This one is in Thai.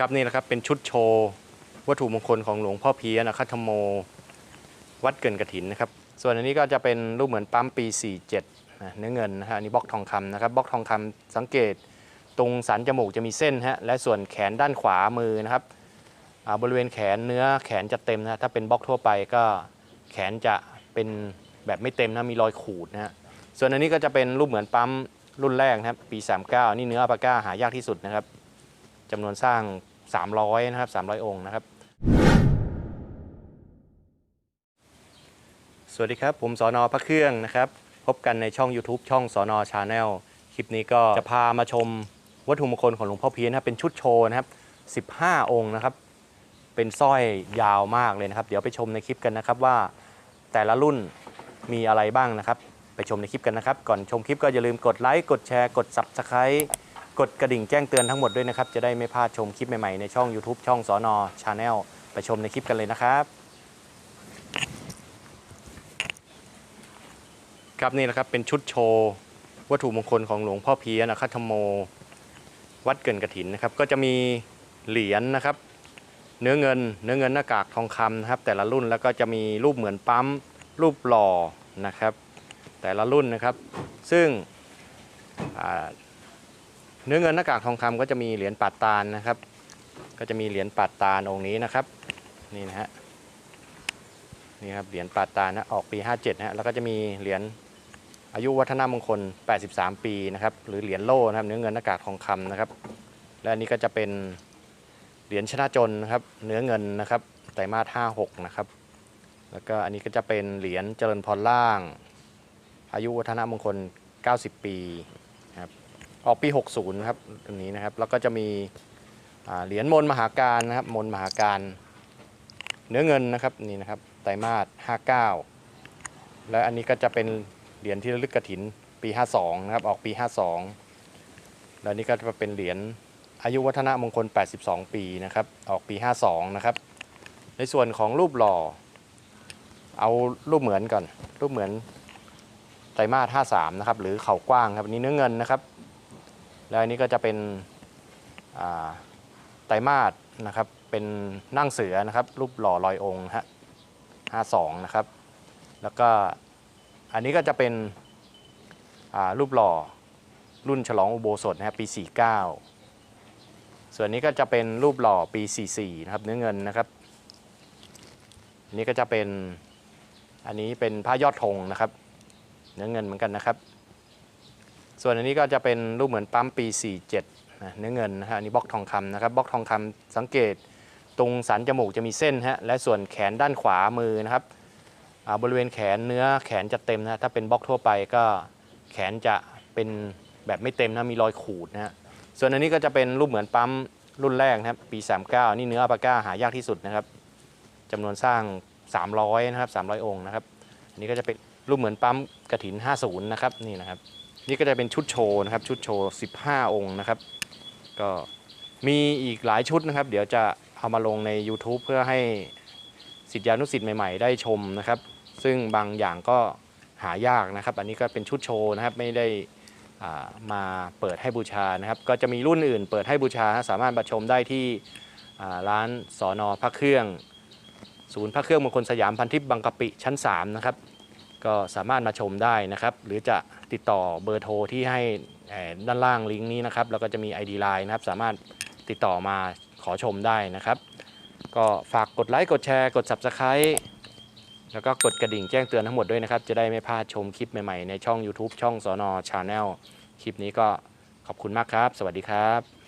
ครับนี่แหละครับเป็นชุดโชว์ วัตถุมงคลของหลวงพ่อเพียนะครับธโม วัดเกินกระถินนะครับ ส่วนอันนี้ก็จะเป็นรูปเหมือนปั๊มปี 47นะเนื้อเงินนะฮะอันนี้บล็อกทองคำนะครับบล็อกทองคำสังเกตตรงสันจมูกจะมีเส้นฮะและส่วนแขนด้านขวามือนะครับบริเวณแขนเนื้อแขนจะเต็มนะถ้าเป็นบล็อกทั่วไปก็แขนจะเป็นแบบไม่เต็มนะมีรอยขูดนะฮะส่วนอันนี้ก็จะเป็นรูปเหมือนปั๊มรุ่นแรกนะครับปี 39 นี่เนื้ออัปาก้าหายากที่สุดนะครับจำนวนสร้าง 300 นะครับ 300 องค์นะครับ สวัสดีครับ ผมสอนอพระเครื่องนะครับ พบกันในช่อง YouTube ช่องสอนอชาแนลคลิปนี้ก็จะพามาชมวัตถุมงคลของหลวงพ่อเพียรนะครับเป็นชุดโชว์นะครับ 15 องค์นะครับ เป็นสร้อยยาวมากเลยนะครับ เดี๋ยวไปชมในคลิปกันนะครับว่าแต่ละรุ่นมีอะไรบ้างนะครับ ไปชมในคลิปกันนะครับ ก่อนชมคลิปก็อย่าลืมกดไลค์กดแชร์กด Subscribe กดกระดิ่งแจ้งเตือนทั้งหมดด้วยนะครับ จะได้ไม่พลาดชมคลิปใหม่ๆในช่อง YouTube ช่องสอนอชาแนลไปชมในคลิปกันเลยนะครับครับนี่แหละครับเป็นชุดโชว์วัตถุมงคลของหลวงพ่อเพียรนะครับธรรมโม วัดเกินกระถินนะครับ ก็จะมีเหรียญนะครับ เนื้อเงิน เนื้อเงินหน้ากากทองคำนะครับ แต่ละรุ่นแล้วก็จะมีรูปเหมือนปั๊ม รูปหล่อนะครับ แต่ละรุ่นนะครับ ซึ่งอ่า เนื้อเงินหน้ากากทองคำก็จะมีเหรียญปาดตาลนะครับ ก็จะมีเหรียญปาดตาลองค์นี้นะครับ นี่นะฮะนี่ครับเหรียญปาตานะออกปี 57นะฮะแล้วก็จะมีเหรียญอายุวัฒนมงคล 83 ปีนะครับหรือเหรียญโล่นะครับเนื้อเงินหน้ากากทองคำนะครับ และอันนี้ก็จะเป็นเหรียญชนะจนนะครับเนื้อเงินนะครับไตรมาส56นะครับแล้วก็อันนี้ก็จะเป็นเหรียญเจริญพรล่าง อายุวัฒนมงคล 90 ปี ออกปี 60นะครับตัวนี้นะครับ แล้วก็จะมีเหรียญมนมหาการนะครับ มนมหาการ เนื้อเงินนะครับนี่นะครับไตรมาส59 และอันนี้ก็จะเป็นเหรียญที่ระลึกกระถินปี 52 นะครับ ออกปี 52 แล้วนี่ก็จะเป็นเหรียญอายุวัฒนมงคล 82 ปีนะครับ ออกปี 52 นะครับ ในส่วนของรูปหล่อ เอารูปเหมือนก่อน รูปเหมือนไตรมาส 53 นะครับ หรือเข่ากว้างครับ อันนี้เนื้อเงินนะครับ แล้วอันนี้ก็จะเป็นไตรมาสนะครับ เป็นนั่งเสือนะครับ รูปหล่อลอยองค์ฮะห้าสองนะครับ แล้วก็อันนี้ก็จะเป็นรูปหล่อรุ่นฉลองอุโบสถนะครับปี 49 ส่วนนี้ก็จะเป็นรูปหล่อปี 44 นะครับ เนื้อเงินนะครับอันนี้ก็จะเป็นอันนี้เป็นผ้ายอดธงนะครับ เนื้อเงินเหมือนกันนะครับ ส่วนอันนี้ก็จะเป็นรูปเหมือนปั๊มปี 47นะเนื้อเงินนะฮะอันนี้บล็อกทองคำนะครับบล็อกทองคำสังเกตตรงสันจมูกจะมีเส้นฮะและส่วนแขนด้านขวามือนะครับบริเวณแขนเนื้อแขนจะเต็มนะถ้าเป็นบล็อกทั่วไปก็แขนจะเป็นแบบไม่เต็มนะมีรอยขูดนะฮะส่วนอันนี้ก็จะเป็นรูปเหมือนปั๊มรุ่นแรกนะครับปี 39 นี่เนื้ออัปาก้าหายากที่สุดนะครับจำนวนสร้าง 300 นะครับ 300 องค์นะครับ อันนี้ก็จะเป็นรูปเหมือนปั๊มกระถิน 50 นะครับ นี่นะครับ นี่ก็จะเป็นชุดโชว์นะครับ ชุดโชว์ 15 องค์นะครับ ก็มีอีกหลายชุดนะครับ เดี๋ยวจะเอามาลงใน YouTube เพื่อให้สิทธิานุสิทธิ์ใหม่ๆ ได้ชมนะครับ ซึ่งบางอย่างก็หายากนะครับ อันนี้ก็เป็นชุดโชว์นะครับ ไม่ได้มาเปิดให้บูชานะครับ ก็จะมีรุ่นอื่น เปิดให้บูชา สามารถมาชมได้ที่ร้านสอนอพระเครื่อง ศูนย์พระเครื่องมงคลสยามพันทิพย์บางกะปิชั้น 3 นะครับ ก็สามารถมาชมได้นะครับ หรือจะติดต่อเบอร์โทรที่ให้ด้านล่างลิงก์นี้นะครับ แล้วก็จะมี ID Line นะครับ สามารถติดต่อมาขอชมได้นะครับ ก็ฝากกดไลค์กดแชร์ กด Subscribe แล้วก็กดกระดิ่งแจ้งเตือนทั้งหมดด้วยนะครับ จะได้ไม่พลาดชมคลิปใหม่ๆ ในช่อง YouTube ช่องสอนอชาแนลคลิปนี้ก็ขอบคุณมากครับ สวัสดีครับ